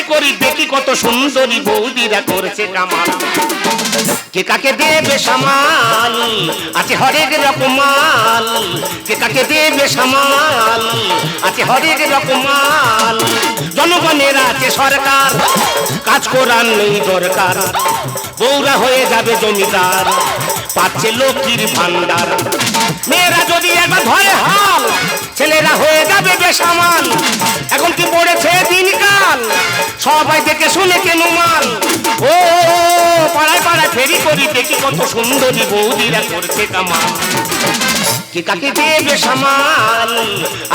ফেরি করি দেখি কত সুন্দরী বৌদিরা করছে কামাল। কে কাকে দেবে সামাল? আছে হরেক রকম মাল কে কাকে দেবে সামাল? আছে হরেক রকম মাল জনগণের আছে সরকার। কাজ করার নেই দরকার। বৌরা হয়ে যাবে জমিদার। পাচ্ছে লক্ষ্মীর ভান্ডার। মেয়েরা যদি একবার ধরে হাল, ছেলেরা হয়ে যাবে বেসামাল। এখন কি পড়েছে দিনকাল? সবাই দেখে শুনে কেন মাল? ও, পাড়ায় পাড়ায় ফেরি করি, দেখি কত সুন্দরী বৌদিরা করছে কামাল। কে কাকে দেবে সামাল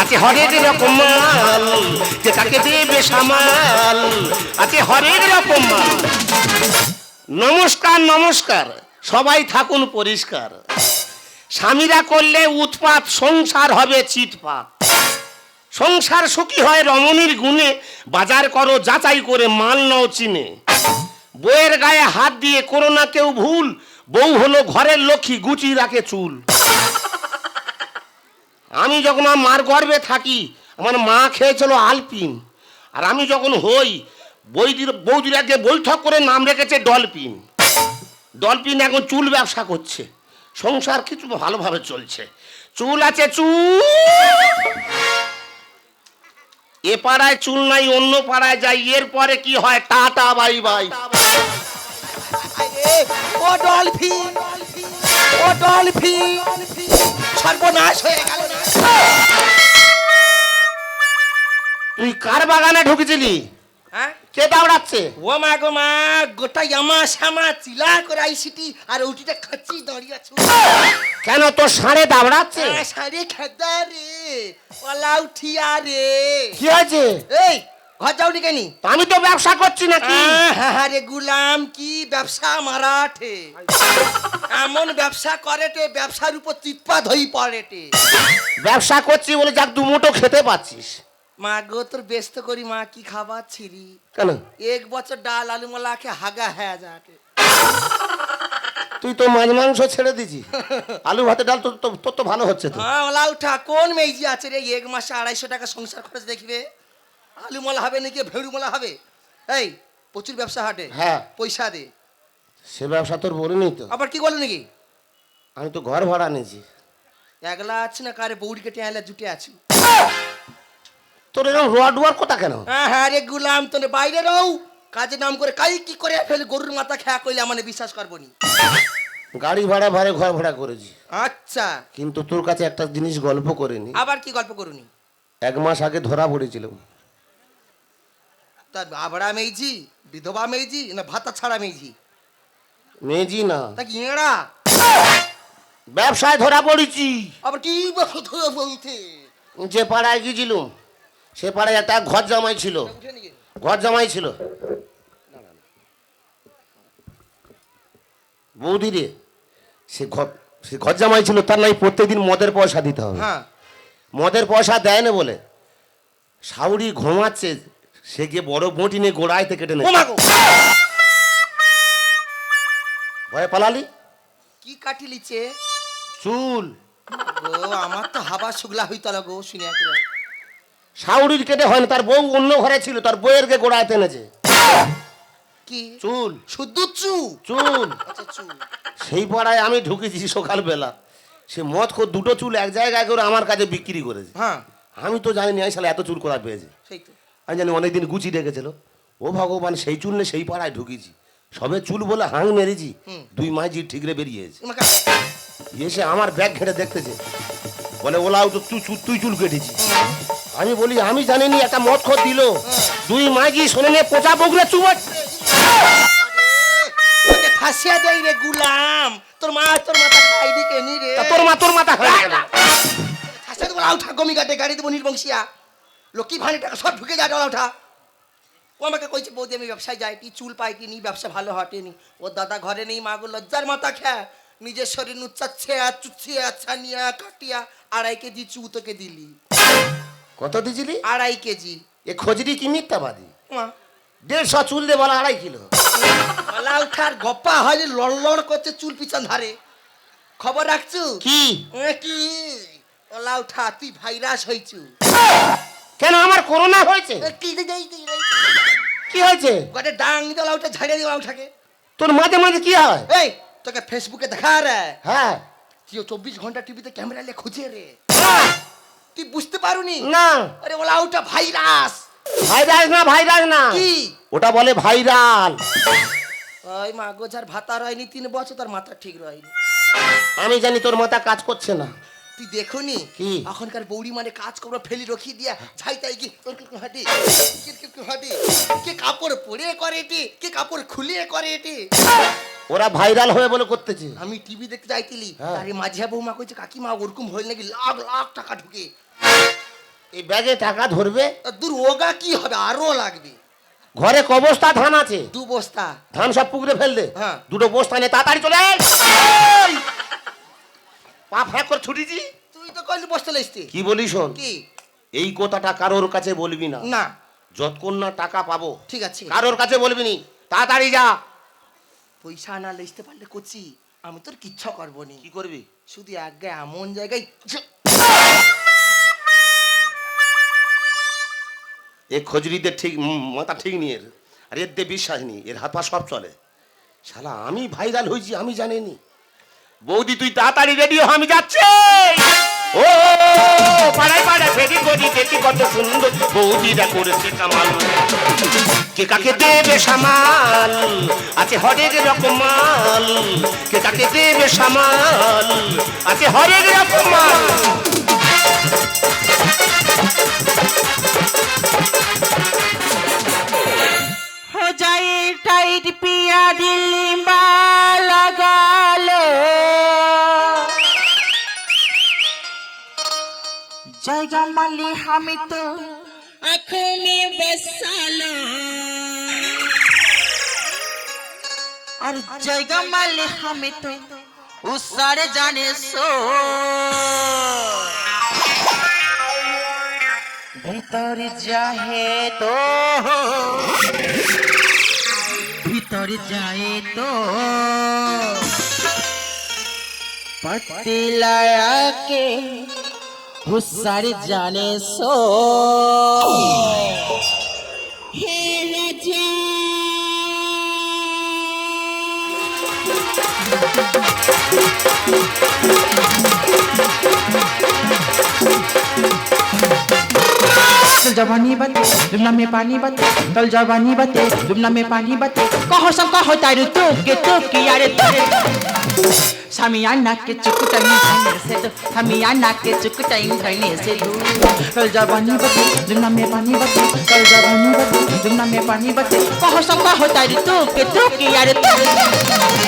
আছে হরেক রকম মাল। কে কাকে দেবে সামাল আছে হরেক রকম মাল। নমস্কার নমস্কার। সবাই থাকুন পরিষ্কার। স্বামীরা করলে উৎপাত, সংসার হবে চিৎপাত। সংসার সুখী হয় রমণীর গুণে, বাজার করো যাচাই করে মাল নাও চিনে। বইয়ের গায়ে হাত দিয়ে করো না কেউ ভুল, বউ হলো ঘরের লক্ষ্মী গুচি রাখে চুল। আমি যখন আমার মার গর্বে থাকি, আমার মা খেয়েছিল আলপিন। আর আমি যখন হই, বৈদির বৌদির আগে বৈঠক করে নাম রেখেছে ডলপিন। ডলপিন এখন চুল ব্যবসা করছে। সংসার কিছু ভালোভাবে চলছে। চুল আছে চুল! এ পাড়ায় চুল নাই অন্য পাড়ায় যাই এরপরে কি হয়? Tata bye bye. ও ডলফিন ও ডলফিন সর্বনাশ হয়ে গেল তুই কার বাগানে ঢুকেছিলি? হ্যাঁ? কে দাঁড়াচ্ছে? ও মা গো মা গোটা ইয়ামা শ্যামা চিলা করে আইসিটি আর উঠিটা খাচ্ছি দাঁড়িয়ে আছো। কেন তোর সাড়ে দাঁড়াচ্ছে? সারে খেদা রে ওলা উঠিয়া রে। কি আছে এই ঘর যাওনি কেনি? আমি তো ব্যবসা করছি নাকি? হ্যাঁ রে গুলাম কি ব্যবসা মারাঠে। এমন ব্যবসা করেটে ব্যবসার উপর চিৎপা ধই পড়েটে ব্যবসা করছি বলে যাক দু মুঠো খেতে পাচ্ছিস। মা গো তোর ব্যস্ত করি মা কি খাবার ছিরি কেন? এক বছর ডাল আলু মালা খে হাগা হ্যাঁ যাকে। তুই তো মাছ মাংস ছেড়ে দিছি আলু ভাতে ডাল তোর তো তোর তো ভালো হচ্ছে তো। হ্যাঁ ওলা উঠা কোন মেজি আছে রে? এক মাসে আড়াইশো টাকা সংসার খরচ দেখবে? আলু মালা হবে নাকি ভেড়ু মালা হবে? এই প্রচুর ব্যবসা হাটে। হ্যাঁ। পয়সা দে। সে ব্যবসা তোর বলিনি তো। আবার কি বলে নাকি? আমি তো ঘর ভাড়া নিয়েছি। একলা আছি না কারে বৌড়ি কেটে আনলে জুটে আছি। তোর এরকম রোয়াড ওয়ার কথা কেন? হ্যাঁ হ্যাঁ রে গুলাম তোর বাইরে রও। কাজে নাম করে কাই কি করে ফেলে গরুর মাথা খেয়া কইলে মানে বিশ্বাস করব নি? গাড়ি ভাড়া ভাড়ে ঘর ভাড়া করেছি। আচ্ছা। কিন্তু তোর কাছে একটা জিনিস গল্প করিনি। আবার কি গল্প করুনি? এক মাস আগে ধরা পড়েছিল তা আবড়া মেয়েছি বিধবা মেয়েছি না ভাতা ছাড়া মেয়েছি মেজি না। তা কি এড়া? ব্যবসায় ধরা পড়েছি। আবার কি বলতে? যে পাড়ায় গিয়েছিলুম সে পাড়ায় একটা ঘর জামাই ছিল। ঘর জামাই ছিল। বৌদি রে সে ঘর সে ঘর জামাই ছিল তার নাই প্রত্যেকদিন মদের পয়সা দিতে হবে। হ্যাঁ। মদের পয়সা দেয় না বলে। সাউরি ঘুমাচ্ছে সে গিয়ে বড় বটি নিয়ে থেকে কেটে ও নেয় ভয়ে পালালি? কি কাটি লিছে চুল। গো আমার তো হাবা শুগলা হইতো গো শুনিয়া সাউরির কেটে হয় না তার বউ অন্য ঘরে ছিল তার বইয়ের গে গোড়ায় টেনেছে। কি? চুল। শুদ্ধ চু চুল। আচ্ছা সেই পাড়ায় আমি ঢুকেছি সকালবেলা। সে মদ খোর দুটো চুল এক জায়গায় করে আমার কাছে বিক্রি করেছে। হ্যাঁ। আমি তো জানি না শালা এত চুল করা পেয়েছে? সেই তো। আমি জানি অনেকদিন গুচি রেখেছিল ও ভগবান সেই চুল নিয়ে সেই পাড়ায় ঢুকেছি। সবে চুল বলে হাং মেরেছি। দুই মাঝি ঠিকরে বেরিয়েছে। এসে আমার ব্যাগ ঘেটে দেখতেছে। বলে ওলাও তো তুই চুল তুই চুল কেটেছি আমি বলি আমি জানিনি একটা মদ খোর দিল। দুই মাঝি শোনে নিয়ে পোচা বগলে চুমার তোকে ফাঁসিয়া দেই রে গুলাম। তোর মা তোর মাথা খাইবি কেনি রে? তোর মা তোর মাথা গেল ফাঁসিয়া দেবো উঠা গমি গাটে গাড়ি দেবো নির্বংশিয়া। লক্ষ্মী ভানি টাকা সব ঢুকে যায় ডলা উঠা ও আমাকে কইছে বৌদি আমি ব্যবসায় যাই কি চুল পাই কিনি ব্যবসা ভালো হটেনি। ও দাদা ঘরে নেই মা গো লজ্জার মাথা খা নিজের শরীর নুচ্চাচ্ছে আর চুচ্ছে ছানিয়া কাটিয়া আড়াই কেজি চু তোকে দিলি। কত দিছিলি আড়াই কেজি। এ খোঁজরি কি মিথ্যাবাদী দেড়শো চুল দিয়ে বলা আড়াই কিলো। পালা উঠার গপ্পা হয় যে লড়লড় করছে চুল পিছন ধারে। খবর রাখছু? কি? কি? ওলা উঠা তুই ভাইরাস হইছু। কেন আমার করোনা হয়েছে? কি হয়েছে? গোটে ডাং দিয়ে লাউটা ঝাড়িয়ে দিয়ে লাউটাকে তোর মাঝে মাঝে কি হয়? এই তোকে ফেসবুকে দেখা রে। হ্যাঁ। তুই চব্বিশ ঘণ্টা টিভিতে ক্যামেরা নিয়ে খুঁজে রে। হ্যাঁ, তুই বুঝতে পারুনি? না। আরে ও লাউটা ভাইরাস। ভাইরাস না ভাইরাস না। কি? ওটা বলে ভাইরাল। ওই মা গোজার ভাতা রয়নি তিন বছর তার মাথা ঠিক রয়নি। আমি জানি তোর মাথা কাজ করছে না। তুই দেখুনি? কি? এখনকার বৌড়ি মানে কাজ করব ফেলি রখি দিয়া ছাই তাই কি? হাঁটি হাঁটি। কে কাপড় পরে করে এটি? কে কাপড় খুলিয়ে করে এটি? ওরা ভাইরাল হবে বলে করতেছে। আমি টিভি দেখতে যাইতিলি হ্যাঁ। আরে মাঝিয়া বৌমা কইছে কাকিমা ওরকম হইল নাকি লাখ লাখ টাকা ঢুকে। এই ব্যাগে টাকা ধরবে? দূর ওগা কি হবে? আরও লাগবে। ঘরে ক বস্তা ধান আছে? দু বস্তা। ধান সব পুকুরে ফেল দে। হ্যাঁ। দুটো বস্তা নিয়ে তাড়াতাড়ি চলে! পা ফ্যাক করে ছুটিছি। তুই তো কইলি বস্তা লাইছিস কি বলি শোন? কি? এই কথাটা কারোর কাছে বলবি না। না। যতক্ষণ না টাকা পাবো। ঠিক আছে। কারোর কাছে বলবি নি। তাড়াতাড়ি যা। পয়সা না লইতে পারলে কচি আমি তোর কিচ্ছু করব নি। কি করবি? শুধু এক গায়ে এমন জায়গায় এ খজরিদের ঠিক মাথা ঠিক নিয়ে। আর এর দিয়ে বিশ্বাস নেই, এর হাত পা সব চলে। শালা, আমি ভাইরাল হয়েছি, আমি জানিনি। বৌদি, তুই তাড়াতাড়ি রেডি হ, আমি যাচ্ছি। ও, পাড়ায় পাড়ায় ফেরি গড়ি দেখি কত সুন্দর বৌদিরা করেছে কামাল। কে কাকে দেবে সামাল? আছে হরেক রকম মাল কে কাকে দেবে সামাল? আছে হরেক রকম মাল হোজাই টাইট পিয়া দিল্লি লাগালো। জায়গা মালি আমি তো আখনে বসালো। আর জায়গা মালি আমি তো জানে সো। ভিতর যাহে তো ভিতর যায় তো पत्ती लड़ा के हुसर जाने सो जवानी बते जुमना में पानी बते तल जवानी बते जुमना में पानी बते कहो सब कहो तारू तो के तो की यारे तो सामियाना के चुक टाइम धरने से दो सामियाना के चुक टाइम धरने से दो तल जवानी बते जुमना में पानी बते तल जवानी बते जुमना में पानी बते कहो सब कहो तारू तो के तो की यारे तो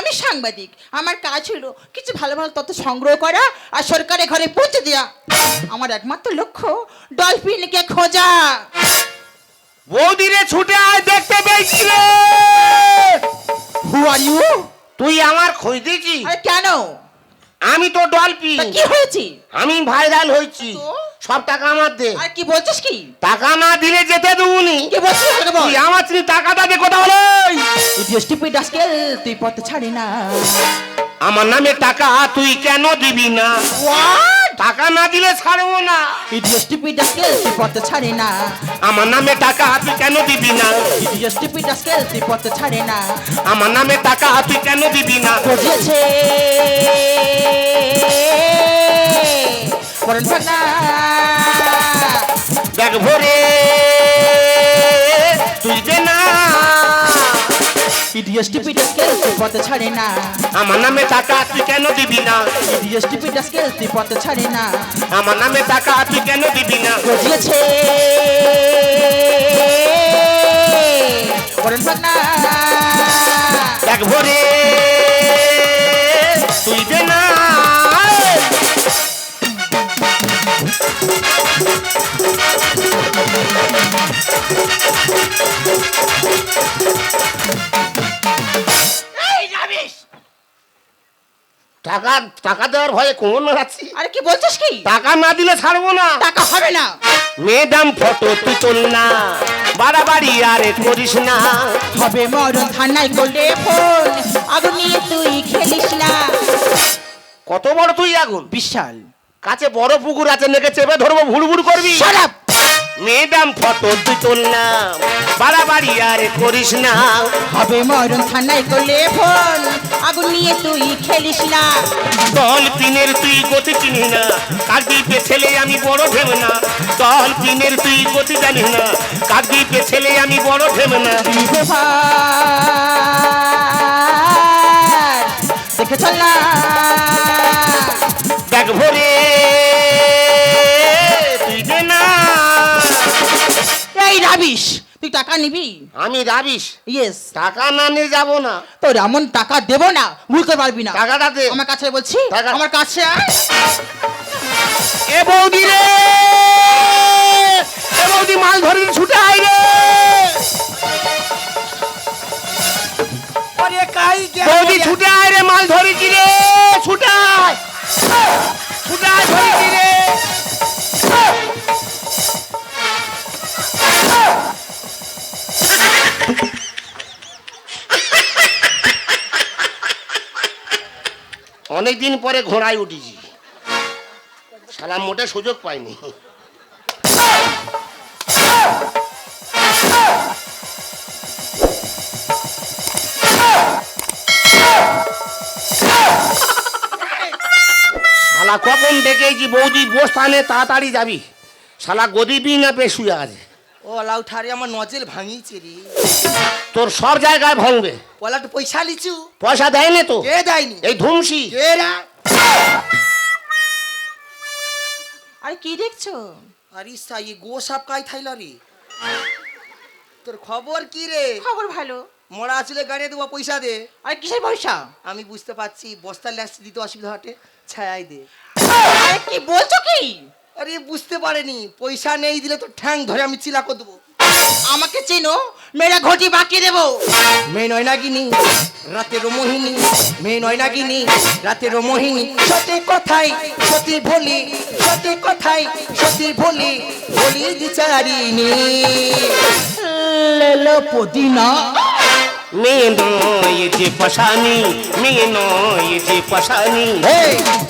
আমি সাংবাদিক আমার কাজ হলো কিছু ভালো ভালো তথ্য সংগ্রহ করা আর সরকারের ঘরে পৌঁছে দেওয়া। আমার একমাত্র লক্ষ্য ডলফিনকে খোঁজা। বৌদিরে ছুটে আয় দেখতে পেয়েছি হু আর ইউ তুই আমার খোঁজ দিয়েছি আরে কেন? আমি তো ডলপি কি হয়েছে? আমি ভাইরাল হয়েছি। সব টাকা আমার দে। আর কি বলছিস কি? টাকা না দিলে যেতে দেবুনি। কি বলছিস তুই আমার চিনি টাকাটা দে কোথা হলো ইডিও স্টুপিড আজকেল তুই পথ ছাড়ি না আমার নামে টাকা তুই কেন দিবি না? হোয়াট টাকা না দিলে ছাড়বো না। তুই পথ ছাড়ি না। আমার নামে টাকা তুই কেন দিবি না? তুই পথ ছাড়ি না। আমার নামে টাকা তুই কেন দিবি না? বুঝেছে পরন ভাগনা ব্যাগ ভরে ইডিও স্টুপিড আজকেল তুই পথ ছাড়ি না আমার নামে টাকা তুই কেন দিবি না ইডিও স্টুপিড আজকেল তুই পথ ছাড়ি না আমার নামে টাকা তুই কেন দিবি না বুঝেছে পরন ভাগনা ব্যাগ ভরে তুই দে না টাকা টাকা দেওয়ার ভয়ে কোমর নাড়াচ্ছি। আরে কি বলছিস কি? টাকা না দিলে ছাড়বো না। টাকা হবে না। মেডাম ফটো তুই তোল না। বাড়াবাড়ি আরে করিস না। হবে মরণ থানায় করলে ফোন আগুন নিয়ে তুই খেলিস না। কত বড় তুই আগুন? বিশাল। কাছে বড় পুকুর আছে নেকে চেপে ধরবো ভুড় ভুড় করবি সারাপ মেডাম ফটো তুই তোল না বাড়াবাড়ি আরে করিস না। হবে মরণ থানায় করলে ফোন আগুন নিয়ে তুই খেলিস না। দল পিনের তুই গতি চিনি না। কাকদ্বীপে ছেলে আমি বড় ভেব না। দল পিনের তুই গতি জানি না। কাকদ্বীপে ছেলে আমি বড় ভেব না। দেখে চল না। ব্যাগ ভরে রাবিশ? তুই টাকা নিবি? আমি রাবিস ইয়েস টাকা না নিয়ে যাব না। তোর এমন টাকা দেবো না বুঝতে পারবি না। টাকাটা দে। আমার কাছে বলছি আমার কাছে আয়। এ বৌদি রে! এ বৌদি মাছ ধরে ছুটে আয় রে! আরে কাই বৌদি ছুটে আয় রে মাছ ধরেছি রে! ছুটে আয়! ছুটে আয় ধরেছি রে! অনেকদিন পরে ঘোড়ায় উঠেছি। সালা মোটে সুযোগ পাইনি। শালা কখন ডেকেছি বৌদি, বস থানে তাড়াতাড়ি যাবি। শালা গদিবি না পেশুয়া আছে। ও লাউঠারে আমার নজেল ভাঙিছে রে। তোর সব জায়গায় ভঙ্গে ভাঙবে পলাট পয়সা লিচু। পয়সা দেয় না তো? কে দেয়নি? এই ধুমসি। কে রা আরে কি দেখছ? আরে সাই গো সাপ কাই থাইলা রে? তোর খবর কি রে? খবর ভালো। মরা চুলে গাড়িয়ে দেবো পয়সা দে। আরে কিসের পয়সা? আমি বুঝতে পারছি বস্তার ল্যাস দিতে অসুবিধা হটে ছায়াই দে। আরে কি বলছো কি? আরে বুঝতে পারেনি পয়সা নেই দিলে তো ঠ্যাং ধরে আমি চিলা করে দেবো। আমাকে চেনো মেয়েরা ঘটি বাকি দেব। মেয়ে নয় নাগিনী রাতের মোহিনী। মেয়ে নয় নাগিনী রাতের মোহিনী। সত্যি কথাই সত্যি বলি সত্যি কথাই সত্যি বলি বলি বিচারিনী। লেলো পুদিনা। মেয়ে নয় যে পশানি মেয়ে নয় যে পশানি। হে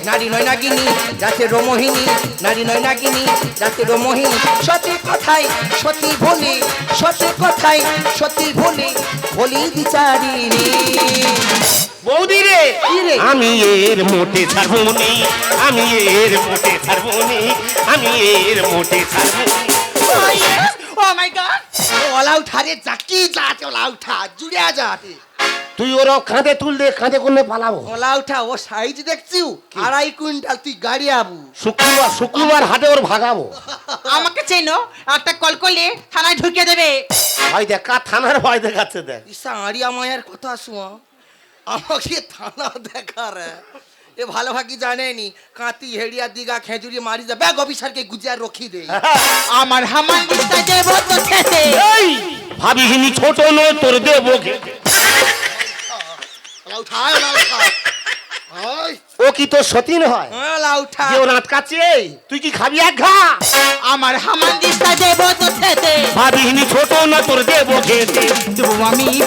নারী নয় নাগিনী রাতের মোহিনী নারী নয় নাগিনী রাতের মোহিনী সত্যি কথাই সত্যি ভুলি সত্যি কথাই সত্যি ভুলি বলি বিচারিনি বৌদি রে আমি এর মোটে ছাড়বো নি আমি এর মোটে ছাড়বো নি আমি এর মোটে ছাড়বো নি। ও মাই গড ওলা উঠারে জাকি যাতে ওলা উঠা জুড়ে যাতে তুই ওর কাঁধে তুল দে কাঁধে করলে পালাবো। ওলা উঠা ও সাইজ দেখছিও আড়াই কুইন্টাল তুই গাড়ি আবু। শুক্রবার শুক্রবার হাটে ওর ভাগাবো। আমাকে চেনো একটা কল করলে থানায় ঢুকিয়ে দেবে। ভয় দেখ কার থানার ভয় দেখাচ্ছে দেখ। ইসা আড়িয়া মায়ের কথা শুয়া আমাকে থানা দেখার এ ভালো ভাগি জানেনি। কাঁতি হেড়িয়া দিঘা খেজুরি মারি যা ব্যাগ অফিসারকে গুজিয়া রখি দে। আমার হামান দেবো তো খেতে এই ভাবিহিনি ছোট নয় তোর দেবো খেতে। উঠায় উঠা ওলা উঠা ওই ও কি তোর সতীন হয়? ওলা উঠা। যে ওর আটকাচ্ছে? তুই কি খাবি এক ঘা? আমার হামান দিস্তা দেবো তো খেতে। ভাবিহিনি ছোট না তোর দেবো খেতে। দেবো আমি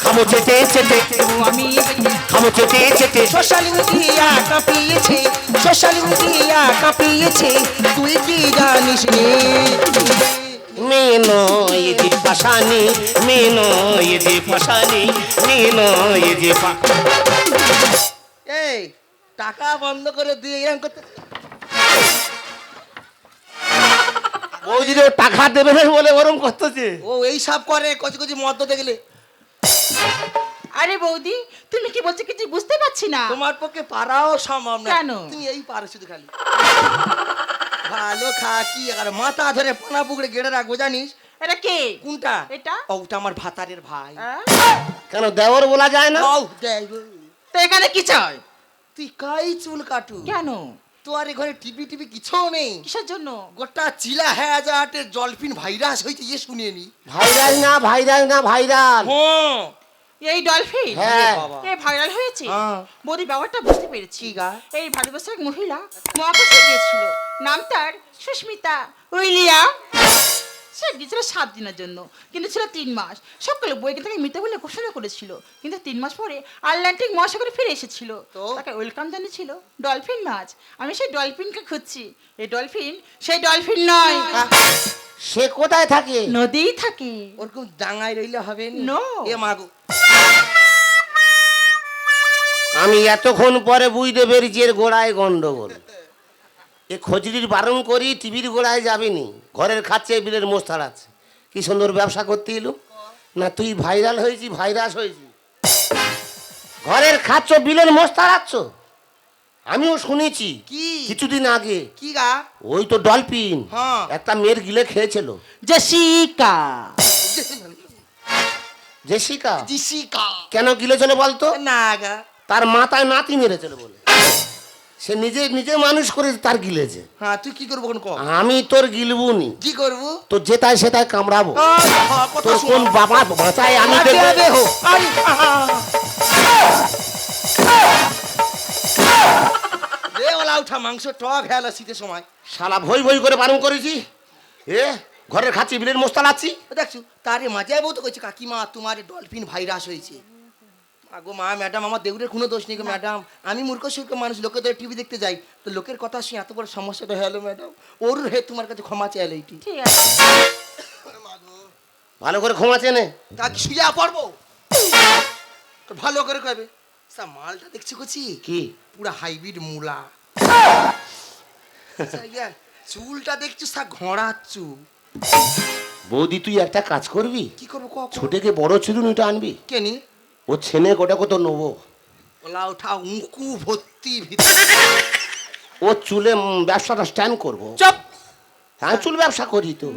খাব চেটে চেটে। দেবো আমি খাব চেটে চেটে। সোশ্যাল মিডিয়া কাঁপিয়েছে সোশ্যাল মিডিয়া কাঁপিয়েছে তুই কি জানিস নে? মেয়ে নয় যে পাশানি মেয়ে নয় যে পা- এই টাকা বন্ধ করে দিয়ে এরকম করতে বৌদি রে টাকা দেবে না বলে ওরম করতেছে। ও এই সব করে কচি কচি মদ্য দেখলে আরে বৌদি তুমি কি বলছো কিছু বুঝতে পারছি না? তোমার পক্ষে পারাও সম্ভব না। কেন? তুমি এই পারো শুধু খালি। ভালো খা কি আর মাথা ধরে পানা পুকুরে গেড়ে রাখব জানিস? এটা কে? কোনটা? এটা? ও, ওটা আমার ভাতারের ভাই? কেন দেওর বলা যায় না? ও, দেখ, তো এখানে কি চাই? তুই কাই চুল কাটু? কেন? তো আর ঘরে টিভি টিভি কিছু নেই। কিসের জন্য? গোটা চিলা হ্যাঁ জলফিন ভাইরাস হয়েছে ইয়ে শুনিয়ে নি। ভাইরাল না ভাইরাল না ভাইরাল। হ্যাঁ এই ডলফিন? হ্যাঁ। বাবা। এই ভাইরাল হয়েছে? হ্যাঁ। বৌদি ব্যাপারটা বুঝতে পেরেছি। গা? এই ভারতবর্ষের মহিলা মহাকাশে গিয়েছিল নাম তার সুস্মিতা উইলিয়াম। সে গিয়েছিল সাত দিনের জন্য কিন্তু ছিল তিন মাস। সকলে বইকে তাকে মৃত বলে ঘোষণা করেছিল কিন্তু তিন মাস পরে আটলান্টিক মহাসাগরে ফিরে এসেছিল। তো? তাকে ওয়েলকাম জানিয়েছিল ডলফিন মাছ। আমি সেই ডলফিনকে খুঁজছি। এই ডলফিন সেই ডলফিন নয়। সে কোথায় থাকে? নদীই থাকে। ওরকম ডাঙায় রইলে হবে নি? No. এ মাগো। আমি এতক্ষণ পরে বুঝতে পেরেছি এর গোড়ায় গন্ডগোল। এ খজরির বারণ করি টিভির গোড়ায় যাবিনি। ঘরের খাচ্ছে বিলের মোষ আছে। কি সুন্দর ব্যবসা করতে এলো? না তুই ভাইরাল হয়েছি ভাইরাস হয়েছি। ঘরের খাচ্ছ বিলের মোষ তাড়াচ্ছ আমিও শুনেছি। কি? কিছুদিন আগে। কি গা? ওই তো ডলফিন। হ্যাঁ। একটা মেয়ের গিলে খেয়েছিল। জেসিকা। জেসিকা? দিশিকা কেন গিলেছিল বলতো? না গা। তার মাথায় নাতি মেরেছিল বলে। সে নিজে নিজে মানুষ করে তার গিলেছে। হ্যাঁ তুই কি করব কোন আমি তোর গিলবুনি। কি করব? তো যেটাই সেটাই কামড়াবো। হ্যাঁ, তোর কোন বাবা বাঁচায় আমি দেখব। উঠা মাংস টক হেল শীতের সময়। শালা ভই ভই করে বারণ করেছি। এ ঘরের খাচ্ছি বিলের মোস্তা লাচ্ছি দেখছ তারে মাঝায় বউ তো কইছে কাকিমা তোমার ডলফিন ভাইরাস হয়েছে। আগো মা ম্যাডাম আমার দেউরের কোনো দোষ নেই গো ম্যাডাম আমি মূর্খ সূর্খ মানুষ লোকে তো টিভি দেখতে যাই তো লোকের কথা শুনে এত বড় সমস্যাটা হলো ম্যাডাম ওর হে তোমার কাছে ক্ষমা চাইলো এইটি। ঠিক আছে। ভালো করে ক্ষমা চেনে তা কি পড়ব? ভালো করে কবে? সা মালটা দেখছি কচি। কি? পুরা হাইব্রিড মূলা। চুলটা দেখছ? সা ঘোড়াচ্ছু বৌদি তুই একটা কাজ করবি? কি করব ক ছোটেকে বড় চিরুনিটা আনবি? কেনি ও ছেনে গোটা কত নেব? ওলা ওঠা উঁকু ভর্তি ভিতরে ও চুলে ব্যবসাটা স্ট্যান্ড করব। চপ! হ্যাঁ চুল ব্যবসা করি তো।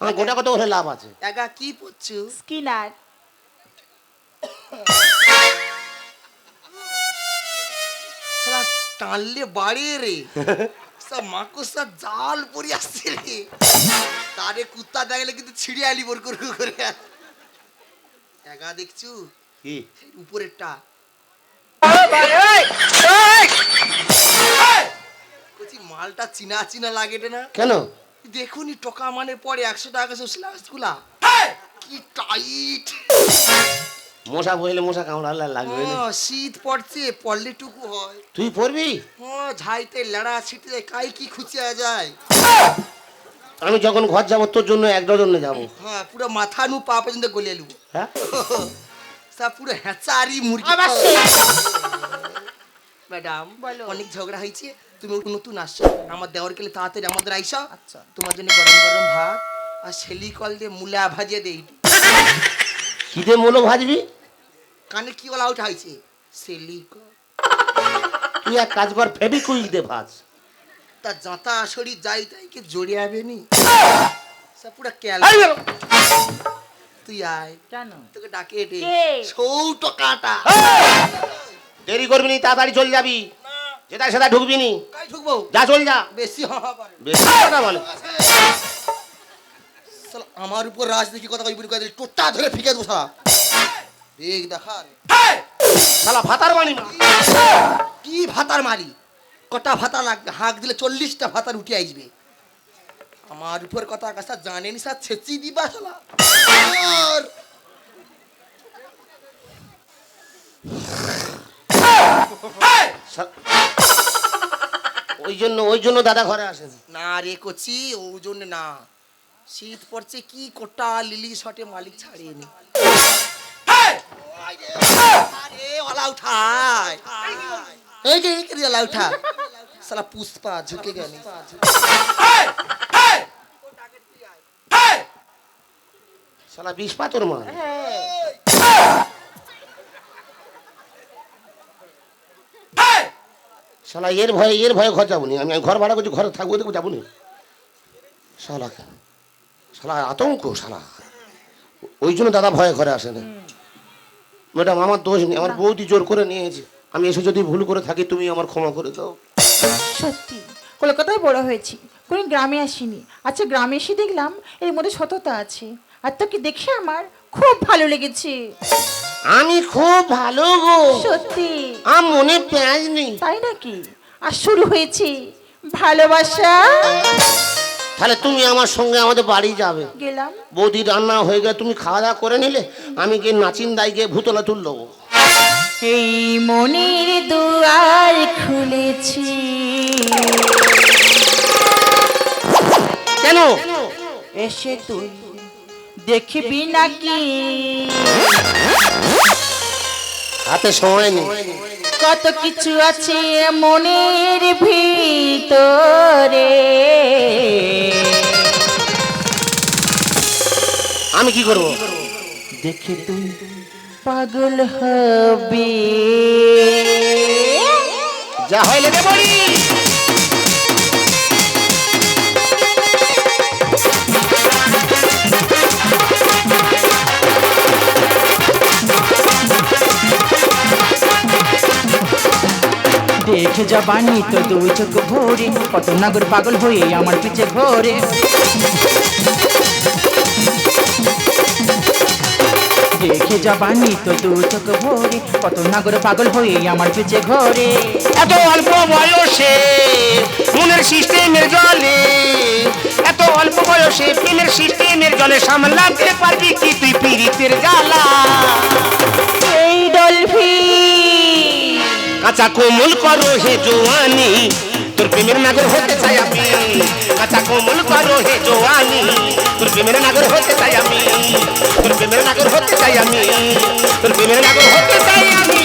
আমার গোটা কত হলে লাভ আছে? একা কি পড়ছো? স্কিনার। টানলে বাড়ে রে। সব মাকড়সা জাল পরি আসছে রে। তারে কুত্তা দেখলে কিন্তু ছিড়ে আলি বোর করে করে। একা দেখছু? কি উপরেরটা। কচি মালটা চিনা চিনা লাগে না। কেন? দেখুনি টকা মানে পরে একশো টাকা সব স্লাসগুলা। কি টাইট মশা বইলে মশা কামড়ালে লাগবে শীত পড়ছে পড়লে টুকু হয়। তুই পড়বি? হ্যাঁ ঝাইতে লেড়া ছিটে যায় কাই কি খুঁচিয়া যায়। আমি যখন ঘর যাব তোর জন্য এক ডজন যাব। হ্যাঁ পুরো মাথা নু পা পর্যন্ত গলিয়ে লুবো। হ্যাঁ? সব পুরো হ্যাচারি মুরগি। ম্যাডাম বলো। অনেক ঝগড়া হয়েছে তুমি নতুন আসছো। আমার দেওয়ার গেলে তাড়াতাড়ি আমাদের আইসা। আচ্ছা। তোমার জন্য গরম গরম ভাত আর শেলি কল দিয়ে মূলা ভাজিয়ে দেই। কি দিয়ে মূলো ভাজবি? কানে কি বলা উঠা হয়েছে? শেলি কল। তুই এক কাজ কর ফেবিকুইক দে ভাজ। তা জাঁতা শরীর যাই তাই কি জড়িয়ে আবে নি। সব পুরো ক্যাল। তুই আয় কেন? তোকে ডাকে রে কে? সৌ টকাটা দেরি করবি নি তাড়াতাড়ি চলে যাবি। যেটা সেটা ঢুকবি নি। ঢুকবো? যা চল যা। বেশি হওয়া পারে বেশি কথা বলে আমার উপর রাজনীতি কথা কই দিলি টোটা ধরে ফিকে দেবো শালা। দেখ দেখা। শালা ভাতার বাণী মা। কি ভাতার মারি? কটা ভাতা লাগবে? হাঁক দিলে চল্লিশটা ভাতার উঠে আসবে। আমার উপর কথা কাছা জানেনি স্যার ছেচি দিবা শালা। আর ওই জন্য ওই জন্য দাদা ঘরে আসেন। না রে কচি ওই জন্য না। শীত পড়ছে কি কোটা লিলি শটে মালিক ছাড়িয়ে নি এই যে এই করে ওলা উঠা। সালা পুষ্পা ঝুঁকে গেল। শালা বিষ পাতর মা শালা এর ভয়ে এর ভয়ে ঘর যাব নি। আমি আমি ঘর ভাড়া করছি ঘরে থাকব দেখব যাব নি। শালা শালা আতঙ্ক শালা। ওই জন্য দাদা ভয়ে ঘরে আসে না। ম্যাডাম আমার দোষ নেই আমার বৌদি জোর করে নিয়েছে। আমি এসে যদি ভুল করে থাকি তুমি আমার ক্ষমা করে দাও। সত্যি কলকাতায় বড় হয়েছি কোনো গ্রামে আসিনি। আচ্ছা গ্রামে এসে দেখলাম এর মধ্যে সততা আছে। আর তোকে দেখে আমার খুব ভালো লেগেছে। আমি খুব ভালো গো। সত্যি? আমার মনে পেঁয়াজ নেই। তাই নাকি? আর শুরু হয়েছে ভালোবাসা। তাহলে তুমি আমার সঙ্গে আমাদের বাড়ি যাবে। গেলাম। বৌদি রান্না হয়ে গেলে তুমি খাওয়া দাওয়া করে নিলে আমি গিয়ে নাচিন দাই গিয়ে ভূতলা তুললো এই মনের দুয়ার খুলেছি। কেন? এসে তুই দেখবি নাকি? হাতে সময় নেই। কত কিছু আছে মনের ভিতরে। আমি কি করব? দেখে তুই পাগল হবি। যা হয় লেগে বলি দেখে জবানি, তো দুই চোখ ভরে, কত নাগর পাগল হয়ে আমার পিছে ঘরে। দেখে জবানি, তো দু চোখ ভরে, কত নাগর পাগল হয়ে আমার পিছে ঘরে। এত অল্প বয়সে মনের সিস্টেমের জলে, এত অল্প বয়সে প্রেমের সিস্টেমের জলে সামলাতে পারবি কি তুই পীড়িতের জ্বালা? এই ডলফি কাঁচা কোমল করো হে জোয়ানি, তোর প্রেমের নাগর হতে চাই আমি। কাঁচা কোমল করো হে জোয়ানি, তোর প্রেমের নাগর হতে চাই আমি। তোর প্রেমের নাগর হতে চাই আমি, তোর প্রেমের নাগর হতে চাই আমি।